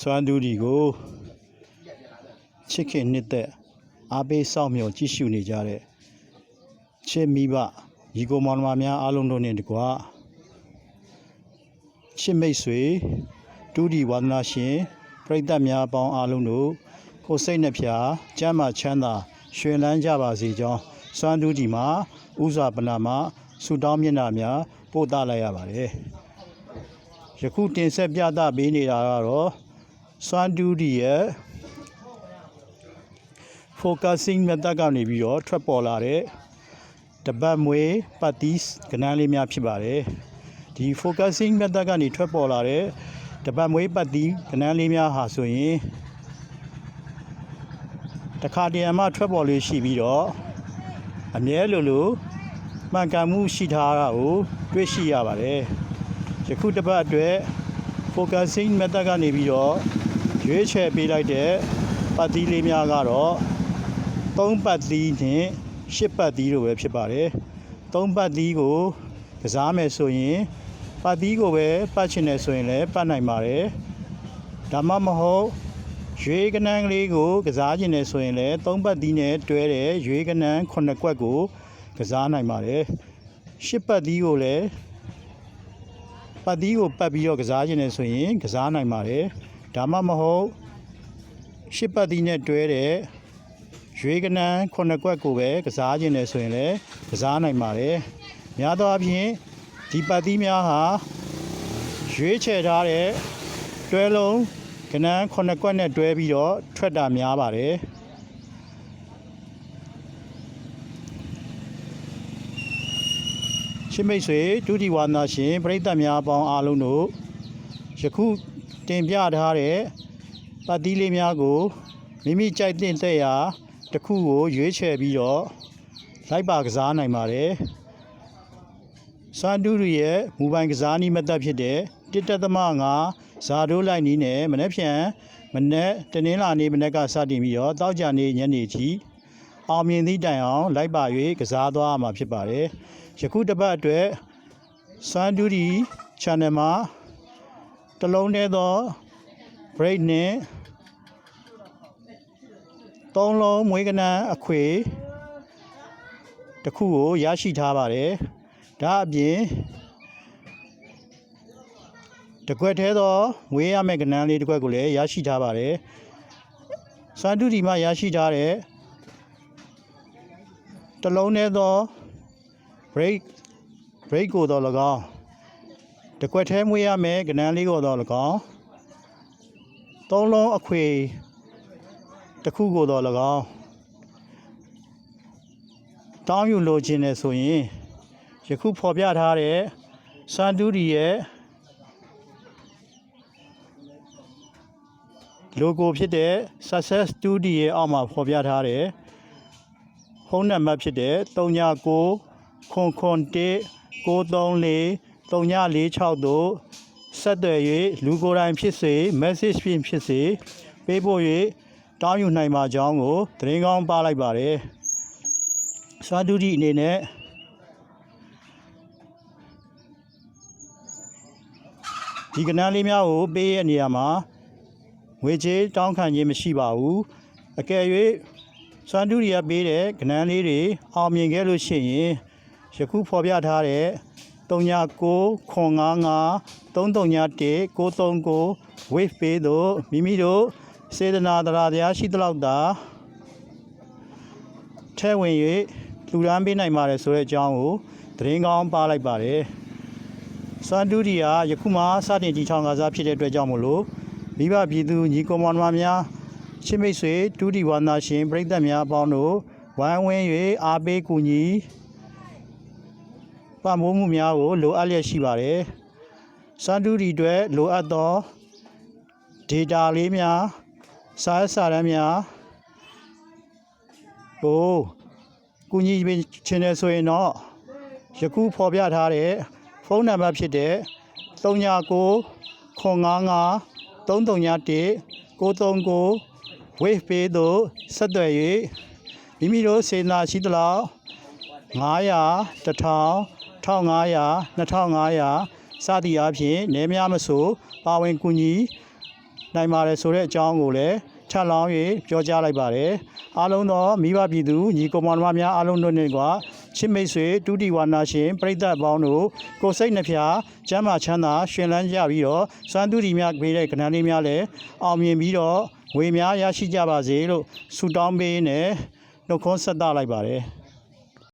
စွမ်းတူးဒီကိုချစ်ခင်နှစ်သက်အားပေးစောင့်မျှော်ကြည့်ရှုနေကြတဲ့ချစ်မိဘညီကိုမောင်နှမများအားလုံးတို့နဲ့တကွာချစ်မိတ်ဆွေတူးဒီဝါဒနာရှင်ပရိသတ်များအပေါင်းအားလုံးတို့ကိုယ်စိတ်နှဖျားကျမ်းမာချမ်းသာရွှင်လန်းကြပါစေကြောင်းစွမ်းတူးဒီမှာဥစွာပနာမှာဆုတောင်းမျက်နှာများပို့သလိုက်ရပါတယ်ယခုတင်ဆက်ပြသပေးနေတာကတော့ စွမ်းတူးဒီရဲ့ focusing method ကနေပြီးတော့ထွက်ပေါ်လာတဲ့တပတ်မွေးပတ်တီးကဏ္ဍလေးများဖြစ်ပါတယ်ဒီ focusing method ကနေထွက်ပေါ်လာတဲ့တပတ်မွေးပတ်တီးကဏ္ဍလေးများဟာဆိုရင်တခါတရံမှထွက်ပေါ်လေးရှိပြီးတော့အမြဲလိုလိုမှန်ကန်မှုရှိထားတာကိုတွေ့ရှိရပါတယ်ယခုတစ်ပတ်အတွက် focusing method ကနေပြီးတော့ ရွေးချယ်ပေးလိုက်တဲ့ပတ်တီးလေးများကတော့3ပတ်သီးနဲ့10ပတ်သီးတို့ပဲဖြစ်ပါတယ်3ပတ်သီးကိုကစားမယ်ဆိုရင်ပတ်သီးကိုပဲပတ်ချင်တယ်ဆိုရင်လည်းပတ်နိုင်ပါတယ်ဒါမှမဟုတ်ရွေးကနန်းကလေးကိုကစားချင်တယ်ဆိုရင်လည်း3ပတ်သီးနဲ့တွဲတဲ့ရွေးကနန်း9ကွက်ကိုကစားနိုင်ပါတယ်10ပတ်သီးကိုလည်းပတ်သီးကိုပတ်ပြီးတော့ကစားချင်တယ်ဆိုရင်ကစားနိုင်ပါတယ် ဒါမှမဟုတ်10ပတ်သီးနဲ့တွဲတဲ့ရွေးကနန်းခုနှစ်ကွက်ကိုပဲကစားခြင်းတယ်ဆိုရင်လည်းကစားနိုင်ပါတယ်။များသောအားဖြင့်ဒီပတ်သီးများဟာရွေးချယ်ထားတဲ့တွဲလုံးကနန်းခုနှစ်ကွက်နဲ့တွဲပြီးတော့ထွက်တာများပါတယ်။ရှင်းမိတ်ဆွေဒုတိဝါနာရှင်ပြိဿတ်များအပေါင်းအားလုံးတို့ယခု တင်ပြထားတဲ့ပတ်သီးလေးများကိုမိမိကြိုက်တဲ့တဲ့ရာတစ်ခုကိုရွေးချယ်ပြီးတော့လိုက်ပါကစားနိုင်ပါတယ်။စန်တူရီရဲ့မူပိုင်ကစားနည်းမသက်ဖြစ်တဲ့1.5ဇာတိုးလိုက်နီးနဲ့မနေ့ဖြန်မနေ့တနင်္လာနေ့မနေ့ကစတင်ပြီးတော့တောက်ကြနေ့ညနေထိအောင်မြင်သည့်တိုင်အောင်လိုက်ပါ၍ကစားသွားရမှာဖြစ်ပါတယ်။ယခုတစ်ပတ်အတွက်စန်တူရီ channel မှာ တစ်လုံးတည်းသော break နဲ့သုံးလုံးမွေးကနန်းအခွေတစ်ခုကိုရရှိထားပါတယ်။ဒါအပြင်တကွက်သေးသောမွေးရမယ့်ကနန်းလေးတစ်ခွက်ကိုလည်းရရှိထားပါတယ်။စန္ဒုဒီမှာရရှိထားတဲ့တစ်လုံးသေးသော break break ကိုတော့၎င်း တကွက်သေးမွေးရမယ့်ကနန်းလေးကိုတော့၎င်းသုံးလုံးအခွေတစ်ခုကိုတော့၎င်းတောင်းယူလိုချင်တယ်ဆိုရင်ယခုဖော်ပြထားတဲ့စန်တူဒီရဲ့ logo ဖြစ်တဲ့ Success Studio ရဲ့အောက်မှာဖော်ပြထားတဲ့ဖုန်းနံပါတ်ဖြစ်တဲ့39ခွန်ခွန်1 934 3946တို့ဆက်သွယ်၍လူကိုယ်တိုင်ဖြစ်စေ message ဖြင့်ဖြစ်စေပေးပို့၍တောင်းယူနိုင်ပါကြောင်းကိုသတင်းကောင်းပါလိုက်ပါတယ်။စာဒုတိအနေနဲ့ဒီကဏ္ဍလေးများကိုပေးရနေရာမှာငွေကြေးတောင်းခံခြင်းမရှိပါဘူး။အကယ်၍စာဒုတိယပေးတဲ့ကဏ္ဍလေးတွေအောင်မြင်ခဲ့လို့ရှိရင်ယခုဖော်ပြထားတဲ့ 39ခွန်55 331 939 wave ပေးတို့မိမိတို့စေတနာတရားတရားရှိသလောက်သာထဲဝင်၍လူရန်ပေးနိုင်ပါတယ်ဆိုတဲ့အကြောင်းကိုသတင်းကောင်းပါလိုက်ပါတယ်။စန်တူဒီယာယခုမှစတင်တည်ထောင်ကစားဖြစ်တဲ့အတွက်ကြောင့်မို့လို့မိဘပြည်သူညီကောင်မောင်နှမများရှင်းမိတ်ဆွေတူဒီဝါနာရှင်ပြိဿတ်များအပေါင်းတို့ဝိုင်းဝန်း၍အားပေးကူညီ ပံ့ပိုးမှုများကိုလိုအပ်လျက်ရှိပါတယ်။စန်တူဒီအတွက်လိုအပ်သော data လေးများစာရေးစာတမ်းများဟိုကုညီပေးချင်တယ်ဆိုရင်တော့ယခုဖော်ပြထားတဲ့ဖုန်းနံပါတ်ဖြစ်တဲ့39ခွန်55 331 939 wave pay တို့ဆက်သွယ်၍မိမိတို့စေနာရှိသလောက်900 1000 1500 2500စသည်အားဖြင့်နေများမဆိုပါဝင်ကူညီနိုင်ပါတယ်ဆိုတဲ့အကြောင်းကိုလည်းထပ်လောင်း၍ပြောကြားလိုက်ပါတယ်အားလုံးသောမိဘပြည်သူညီကောင်မောင်နှမများအားလုံးတို့နှင့်ကချစ်မိတ်ဆွေတူတီဝါနာရှင်ပရိသတ်အပေါင်းတို့ကိုယ်စိတ်နှဖျားကျမ်းမာချမ်းသာရှင်လန်းကြပြီးတော့စွမ်းတူတီများပေးတဲ့ကဏ္ဍလေးများလည်းအောင်မြင်ပြီးတော့ဝေများရရှိကြပါစေလို့ဆုတောင်းပေးနေနှုတ်ခွန်းဆက်သလိုက်ပါတယ်